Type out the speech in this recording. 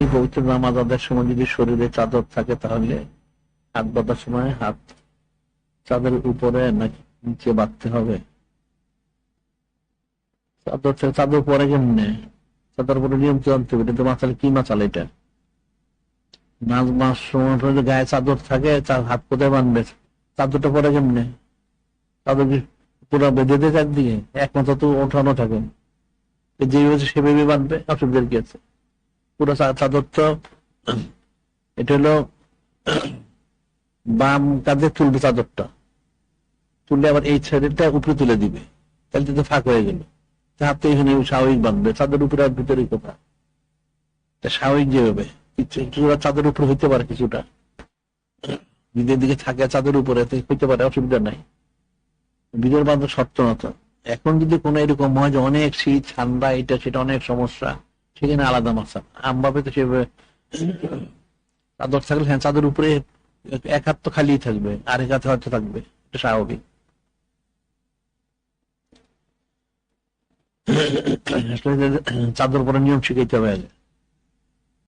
পবিত্র নামাজ আদায়ের সময় যদি শরীরে চাদর থাকে তাহলে হাত বাঁধার সময় হাত চাঁদের উপরে নাকি নিচে বাঁধতে হবে। চাদর চাদর পরে কেমনে? চাদর পরে নিয়ম কি আনতে হবে এটা তো মাথালে কি মাচাল এটা? নাচ মাস সময় গায়ে চাদর থাকে হাত কোথায় বাঁধবে? চাদরটা পরে কেমনে? চাদর পুরো বেঁধে দিয়ে চারদিকে? একমাত্র তো ওঠানো থাকে। যেভাবে সেভাবে বাঁধবে, অসুবিধার কি আছে? পুরো চাদর তো এটা হলো, বাম কাঁধে তুলবে চাদরটা তুললে আবার এই সাইডেরটা উপরে তুলে দিবে। তাহলে তো ফাঁক হয়ে গেল। এখানে স্বাভাবিক বাঁধবে চাদর উপরে আর ভিতরে কোথা স্বাভাবিক যেভাবে। কিছু কিছুটা চাদর উপরে হইতে পারে কিছুটা। নিজের দিকে থাকে চাদর উপরে হইতে পারে, অসুবিধা নাই। বিজয় বাঁধা শর্ত না তো এখন যদি কোনো এরকম হয় যে অনেক শীত, ঠান্ডা, এটা সেটা অনেক সমস্যা। সেখানে আলাদা মাসা আমভাবে তো সেভাবে চাদর থাকলে হ্যাঁ চাদর উপরে এক হাত তো খালি থাকবে আর এক হাতে হয়তো থাকবে, এটা স্বাভাবিক। চাদর পরে নিয়ম শিখাইতে হবে আগে।